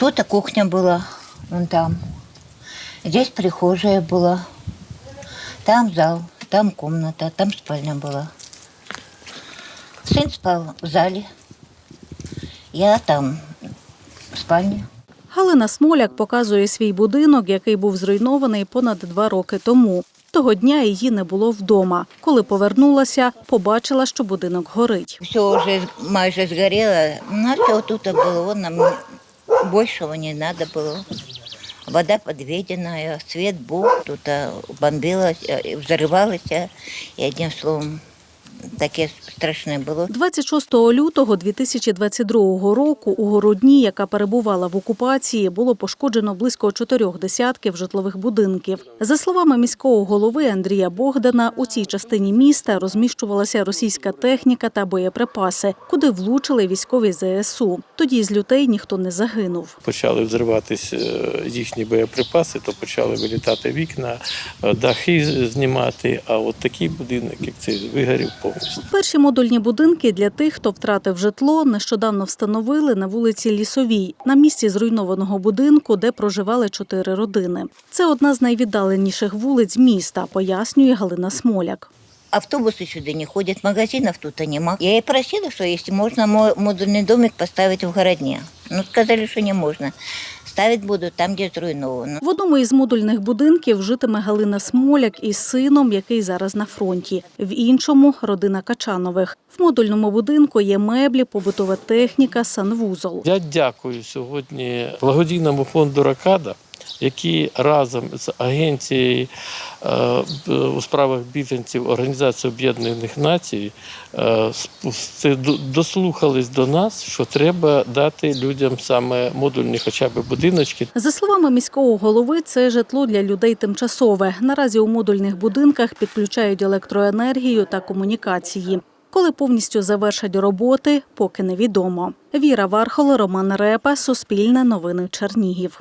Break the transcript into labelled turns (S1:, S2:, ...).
S1: Тут и кухня была, вон там. Здесь прихожая была. Там зал, там комната, там спальня была. Сын спал в зале. Я там в спальне.
S2: Галина Смоляк показує свій будинок, який був зруйнований понад два роки тому. Того дня її не було вдома. Коли повернулася, побачила, що будинок горить.
S1: Все уже майже сгорело. Ну, все тут и было. Нам большего не надо было. Вода подведенная, свет був, тут а, бомбилось, а. І одним словом, таке страшне було.
S2: 26 лютого 2022 року у Городні, яка перебувала в окупації, було пошкоджено близько чотирьох десятків житлових будинків. За словами міського голови Андрія Богдана, у цій частині міста розміщувалася російська техніка та боєприпаси, куди влучили військові ЗСУ. Тоді з людей ніхто не загинув.
S3: почали взриватися їхні боєприпаси, то почали вилітати вікна, е, дахи знімати. А от такий будинок, як цей, вигорів повністю.
S2: Перші модульні будинки для тих, хто втратив житло, нещодавно встановили на вулиці Лісовій, на місці зруйнованого будинку, де проживали чотири родини. Це одна з найвіддаленіших вулиць міста, пояснює Галина Смоляк.
S1: Автобусы сюда не ходят, магазинов тут нема. Я и просила, что если можно мо- модульный домик поставить в городне. Ну, сказали, что не можно. Ставить буду там, де зруйновано.
S2: В одному із модульних будинків житиме Галина Смоляк із сином, який зараз на фронті. В іншому родина Качанових. В модульному будинку є меблі, побутова техніка, санвузол.
S3: Я дякую сьогодні благодійному фонду Ракада, які разом з агенцією е, у справах біженців Організації Об'єднаних Націй е, до- дослухались до нас, що треба дати людям саме модульні хоча б будиночки,
S2: За словами міського голови, це житло для людей тимчасове. Наразі у модульних будинках підключають електроенергію та комунікації. Коли повністю завершать роботи, поки невідомо. Віра Вархол, Роман Репа, Суспільне новини Чернігів.